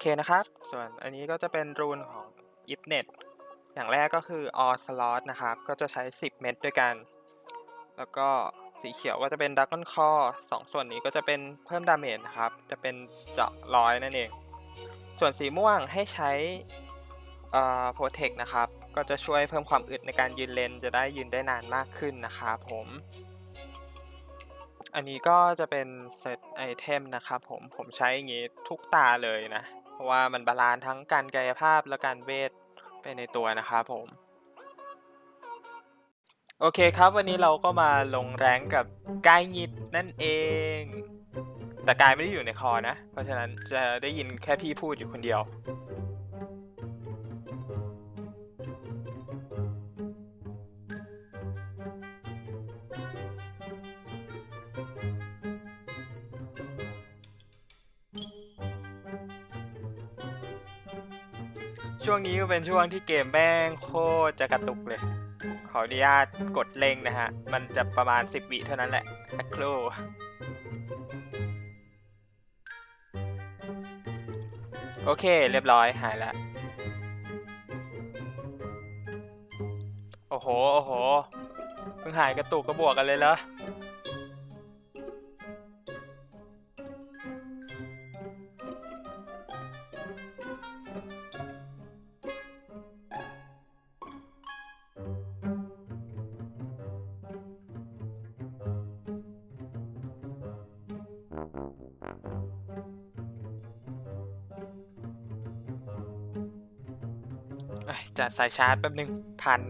เคนะครับ ส่วนอันนี้ก็จะเป็นรูนของ i p n e t อย่างแรกก็คือ all slot นะครับ ก็จะใช้ 10 เม็ดด้วยกัน แล้วก็สีเขียวก็จะเป็น Dragon Core สองส่วนนี้ก็จะเป็นเพิ่มดาเมจนะครับ จะเป็นเจาะร้อยนั่นเอง ส่วนสีม่วงให้ใช้เอ่อ Protect นะครับ ก็จะช่วยเพิ่มความอึดในการยืนเลน จะได้ยืนได้นานมากขึ้นนะครับผม อันนี้ก็จะเป็นเซตไอเทมนะครับผม ผมใช้อย่างงี้ทุกตาเลยนะ ราะว่ามันบาลานซ์ทั้งการกายภาพและการเวทไปในตัวนะครับผม โอเคครับวันนี้เราก็มาลงแรงกับกายงิดนั่นเอง แต่กายไม่ได้อยู่ในคอนะ เพราะฉะนั้นจะได้ยินแค่พี่พูดอยู่คนเดียว ช่วงนี้ก็เป็นช่วงที่เกมแม่งโคตรจะกระตุกเลย ขออนุญาตกดเล่งนะฮะ มันจะประมาณ 10วิเท่านั้นแหละ สักครู่ โอเค เรียบร้อยหายแล้ว โอ้โห โอ้โหเพิ่งหายกระตุกก็บวกกันเลยเหรอ จะสายชาร์จแป๊บนึง พัน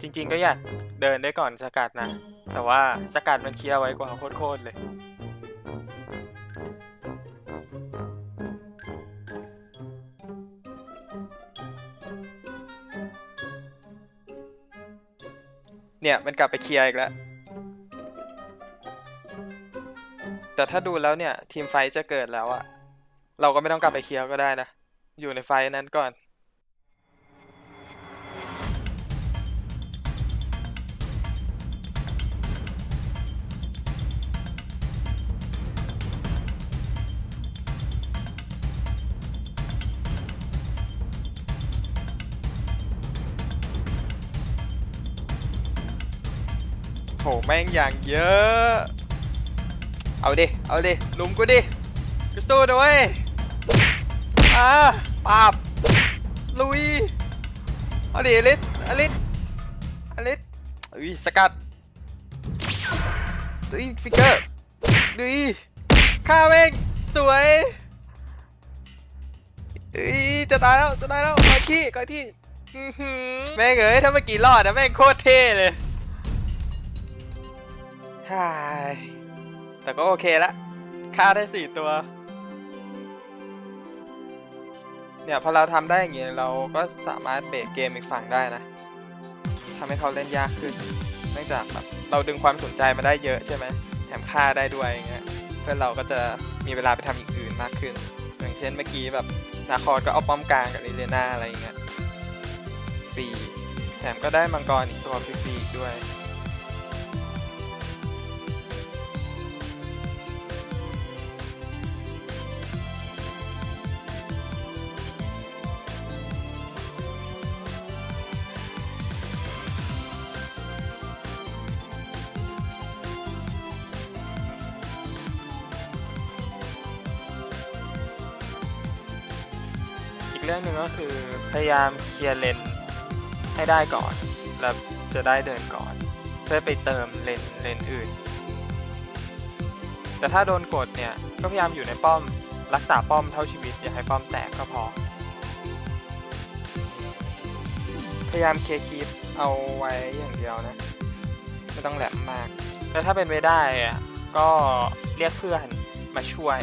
จริง ๆ ก็อยากเดินได้ก่อนสกัดนะ แต่ว่าสกัดมันเคลียร์ไว้กว่าโคตรๆเลย เนี่ยมันกลับไปเคลียร์อีกแล้ว แต่ถ้าดูแล้วเนี่ย ทีมไฟจะเกิดแล้วอะเราก็ไม่ต้องกลับไปเคลียร์ก็ได้นะ อยู่ในไฟนั้นก่อน โหแม่งอย่างเยอะ เอาดิ เอาดิ ลุมกูดิกูสู้ด้วยอ่าปราบ ลุย เอาดิอลิสอลิสอลิสอุ้ยสกัดดุยฟิกเกอร์ดุยฆ่าแม่งสวยอุ้ยจะตายแล้ว จะตายแล้วก่อยที่ก่อยที่อื้อหือแม่งเอ้ยถ้าเมื่อกี้รอดนะแม่งโคตรเท่เลย ใช่แต่ก็โอเคละฆ่าได้สี่ตัว เนี่ยพอเราทำได้อย่างเงี้ยเราก็สามารถเบรกเกมอีกฝั่งได้นะทำให้เขาเล่นยากขึ้น เนื่องจากแบบเราดึงความสนใจมาได้เยอะใช่ไหมแถมฆ่าได้ด้วยอย่างเงี้ยเพื่อนเราก็จะมีเวลาไปทำอย่างอื่นมากขึ้น อย่างเช่นเมื่อกี้แบบนาคอร์ก็เอาป้อมกลางกับลิเลน่าอะไรอย่างเงี้ยฟรีแถมก็ได้มังกรอีกตัวฟรีๆอีกด้วย กเรื่องหนึ่งก็คือพยายามเคลียร์เลนให้ได้ก่อน แล้วจะได้เดินก่อน เพื่อไปเติมเลนเลนอื่น แต่ถ้าโดนกดเนี่ยก็พยายามอยู่ในป้อมรักษาป้อมเท่าชีวิต อย่าให้ป้อมแตกก็พอ พยายามเคลียร์คีปเอาไว้อย่างเดียวนะ ไม่ต้องแหลมมาก แล้วถ้าเป็นไปได้อะก็เรียกเพื่อนมาช่วย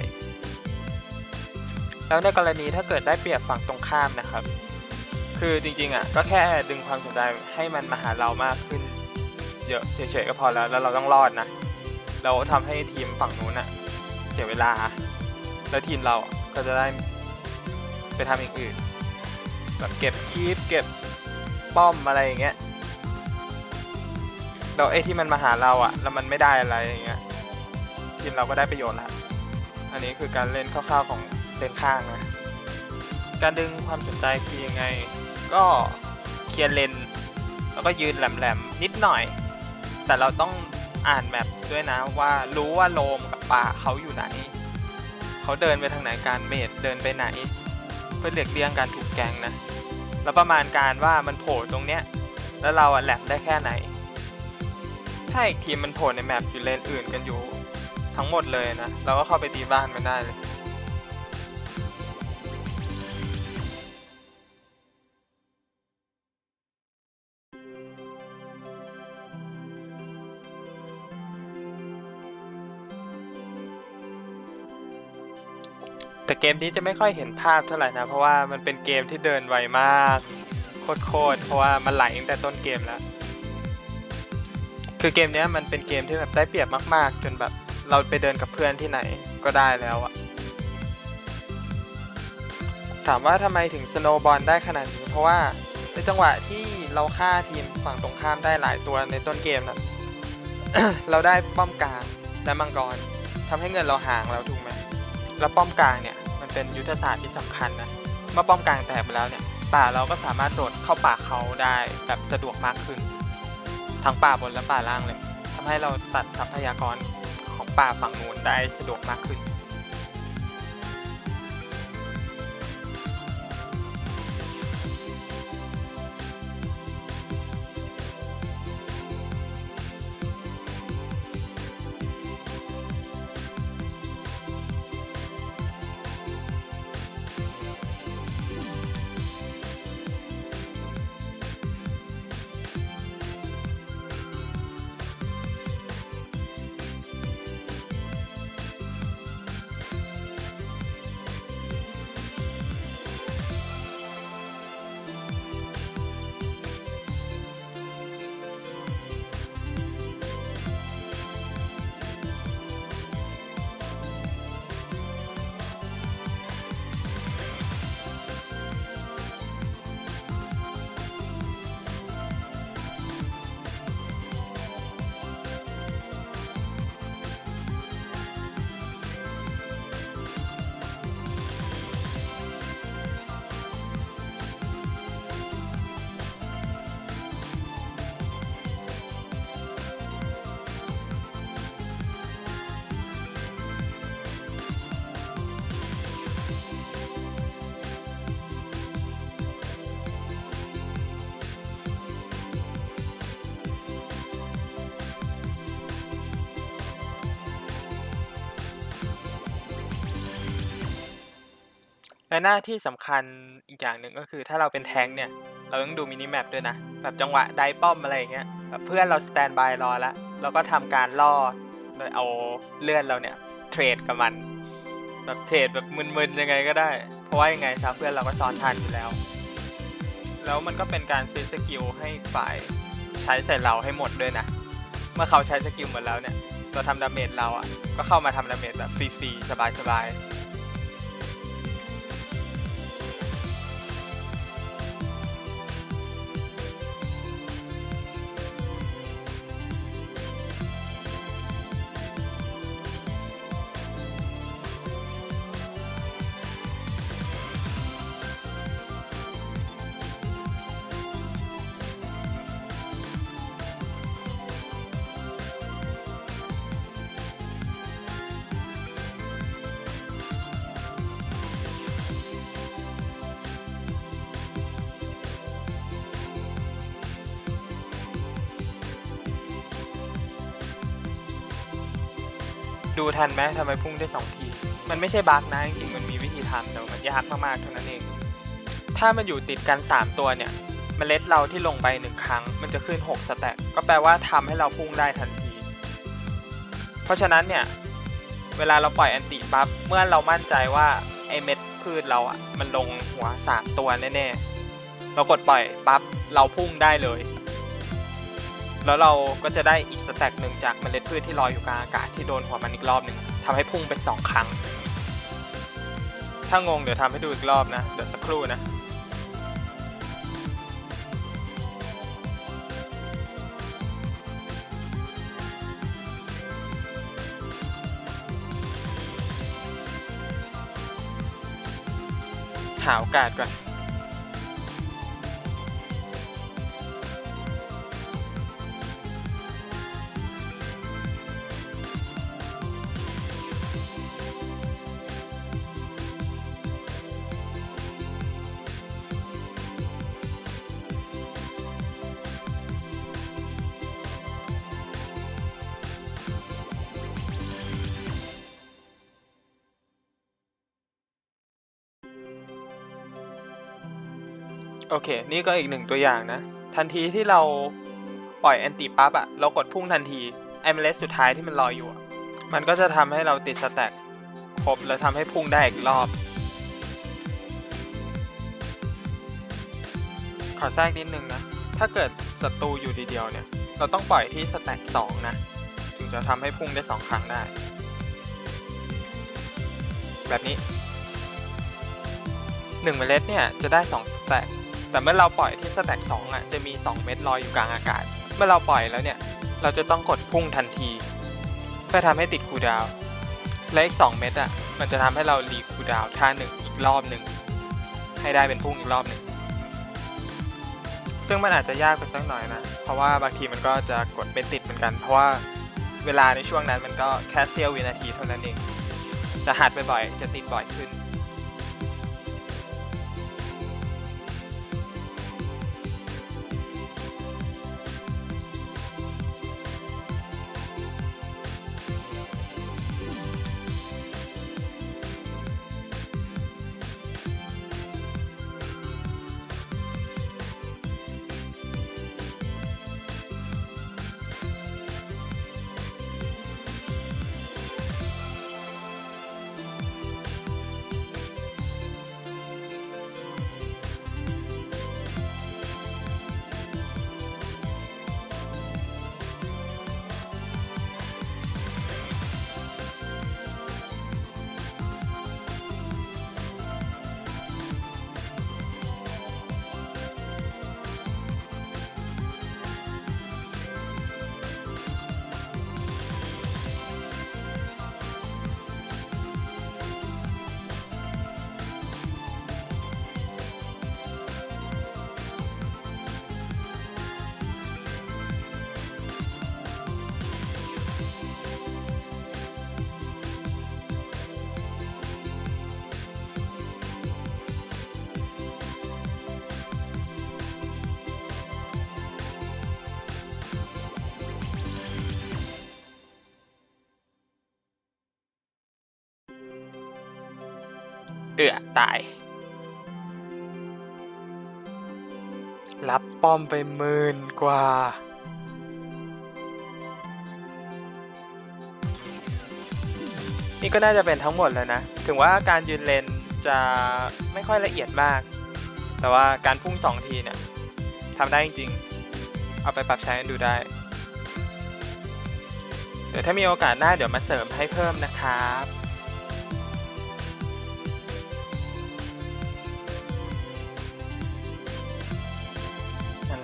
แล้วในกรณีถ้าเกิดได้เปรียบฝั่งตรงข้ามนะครับ คือจริงๆอะก็แค่ดึงความสนใจให้มันมาหาเรามากขึ้น เยอะเฉยๆก็พอแล้วแล้วเราต้องรอดนะ เราทำให้ทีมฝั่งนู้นอะเสียเวลา แล้วทีมเราก็จะได้ไปทำอย่างอื่นแบบเก็บคีปเก็บป้อมอะไรอย่างเงี้ยแล้วไอ้ที่มันมาหาเราอะแล้วมันไม่ได้อะไรอย่างเงี้ยทีมเราก็ได้ประโยชน์ละอันนี้คือการเล่นคร่าวๆของ เลนข้างนะ การดึงความสนใจคือยังไง ก็เคลียร์เลน แล้วก็ยืนแหลมๆ นิดหน่อย แต่เราต้องอ่านแมปด้วยนะว่ารู้ว่าโลมกับป่าเขาอยู่ไหน เขาเดินไปทางไหนการเมดเดินไปไหน เพื่อเลียกเลี่ยงการถูกแกงนะ แล้วประมาณการว่ามันโผล่ตรงเนี้ย แล้วเราอะแหลมได้แค่ไหน ถ้าอีกทีมมันโผล่ในแมปอยู่เลนอื่นกันอยู่ทั้งหมดเลยนะ เราก็เข้าไปตีบ้านมันได้เลย เกมนี้จะไม่ค่อยเห็นภาพเท่าไหร่นะ เพราะว่ามันเป็นเกมที่เดินไวมากโคตรๆเพราะว่ามันไหลตั้งแต่ต้นเกมแล้ว คือเกมนี้มันเป็นเกมที่แบบได้เปรียบมากๆ จนแบบเราไปเดินกับเพื่อนที่ไหนก็ได้แล้วอะถามว่าทำไมถึงสโนบอลได้ขนาดนี้ เพราะว่าในจังหวะที่เราฆ่าทีมฝั่งตรงข้ามได้หลายตัวในต้นเกมนะเราได้ป้อมกลางและมังกรทำให้เงินเราห่างแล้วถูกไหมแล้วป้อมกลางเนี่ย เป็นยุทธศาสตร์ที่สำคัญนะเมื่อป้อมกลางแตกไปแล้วเนี่ยป่าเราก็สามารถโดดเข้าป่าเขาได้แบบสะดวกมากขึ้น ทั้งป่าบนและป่าล่างเลยทำให้เราตัดทรัพยากรของป่าฝั่งนู้นได้สะดวกมากขึ้น และหน้าที่สำคัญอีกอย่างหนึ่งก็คือถ้าเราเป็นแท้งเนี่ย เราต้องดูมินิแมปด้วยนะ แบบจังหวะไดป้อมอะไรอย่างเงี้ยแบบเพื่อนเราสแตนบายรอแล้วเราก็ทำการล่อโดยเอาเลื่อนเราเนี่ยเทรดกับมัน แบบเทรดแบบมึนๆยังไงก็ได้ เพราะว่ายังไงซะเพื่อนเราก็ซ้อนทันอยู่แล้ว แล้วมันก็เป็นการซื้อสกิลให้ฝ่ายใช้ใส่เราให้หมดด้วยนะ เมื่อเขาใช้สกิลหมดแล้วเนี่ยเราทำดาเมจเราอะก็เข้ามาทำดาเมจแบบฟรีๆสบายๆ ดูทันไหมทำไมพุ่งได้สองที มันไม่ใช่บั๊กนะจริงๆมันมีวิธีทำแต่มันยากมากๆเท่านั้นเอง ถ้ามันอยู่ติดกัน 3 ตัวเนี่ยเมล็ดเราที่ลงไปหนึ่งครั้ง มันจะขึ้น 6 สแต็กก็แปลว่าทำให้เราพุ่งได้ทันที เพราะฉะนั้นเนี่ย เวลาเราปล่อยแอนติปั๊บเมื่อเรามั่นใจว่าไอเม็ดพืชเราอะมันลงหัวสามตัวแน่ๆเรากดปล่อยปั๊บเราพุ่งได้เลย แล้วเราก็จะได้อีกสแต็กหนึ่งจากเมล็ดพืชที่ลอยอยู่กลางอากาศที่โดนหัวมันอีกรอบหนึ่งทำให้พุ่งเป็นสองครั้ง ถ้างงเดี๋ยวทำให้ดูอีกรอบนะ เดี๋ยวสักครู่นะหาโอกาสก่อน โอเค นี่ก็อีกหนึ่งตัวอย่างนะ ทันทีที่เราปล่อยแอนติปั๊บอะเรากดพุ่งทันทีไอเมล็ดสุดท้ายที่มันลอยอยู่มันก็จะทำให้เราติดสแต็กครบแล้วทำให้พุ่งได้อีกรอบ ขอแทรกนิดนึงนะ ถ้าเกิดศัตรูอยู่ดีเดียวเนี่ย เราต้องปล่อยที่สแต็กสองนะ ถึงจะทำให้พุ่งได้สองครั้งได้ แบบนี้หนึ่งเมล็ดเนี่ยจะได้สองสแต็ก แต่เมื่อเราปล่อยที่สแต็กสองอะจะมี 2 เม็ดลอยอยู่กลางอากาศ เมื่อเราปล่อยแล้วเนี่ย เราจะต้องกดพุ่งทันที เพื่อทำให้ติดคูดาว และอีก 2 เม็ดอะมันจะทำให้เรารีคูดาวท่าหนึ่งอีกรอบหนึ่งให้ได้เป็นพุ่งอีกรอบหนึ่งซึ่งมันอาจจะยากไปสักหน่อยนะ เพราะว่าบางทีมันก็จะกดไม่ติดเหมือนกัน เพราะว่าเวลาในช่วงนั้นมันก็แค่เสี้ยววินาทีเท่านั้นเองจะหัดบ่อยๆจะติดบ่อยขึ้น เอือตาย รับป้อมไปหมื่นกว่า นี่ก็น่าจะเป็นทั้งหมดแล้วนะ ถึงว่าการยืนเลนจะไม่ค่อยละเอียดมาก แต่ว่าการพุ่งสองทีเนี่ยทำได้จริงๆ เอาไปปรับใช้กันดูได้ เดี๋ยวถ้ามีโอกาสหน้าเดี๋ยวมาเสริมให้เพิ่มนะครับ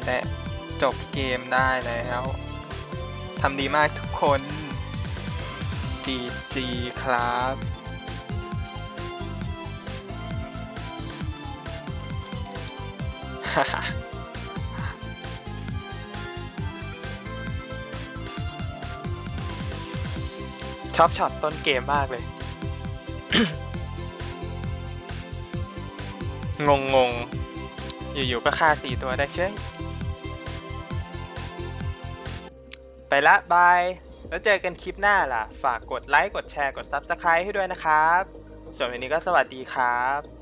และจบเกมได้แล้วทำดีมากทุกคนจีจีครับฮ่าฮ่าชอบช็อตต้นเกมมากเลย งงงอยู่ๆก็ฆ่าสี่ตัวได้เชย ไปละบาย แล้วเจอกันคลิปหน้าล่ะ ฝากกดไลค์ กดแชร์ กด Subscribe ให้ด้วยนะครับ ส่วนวันนี้ก็สวัสดีครับ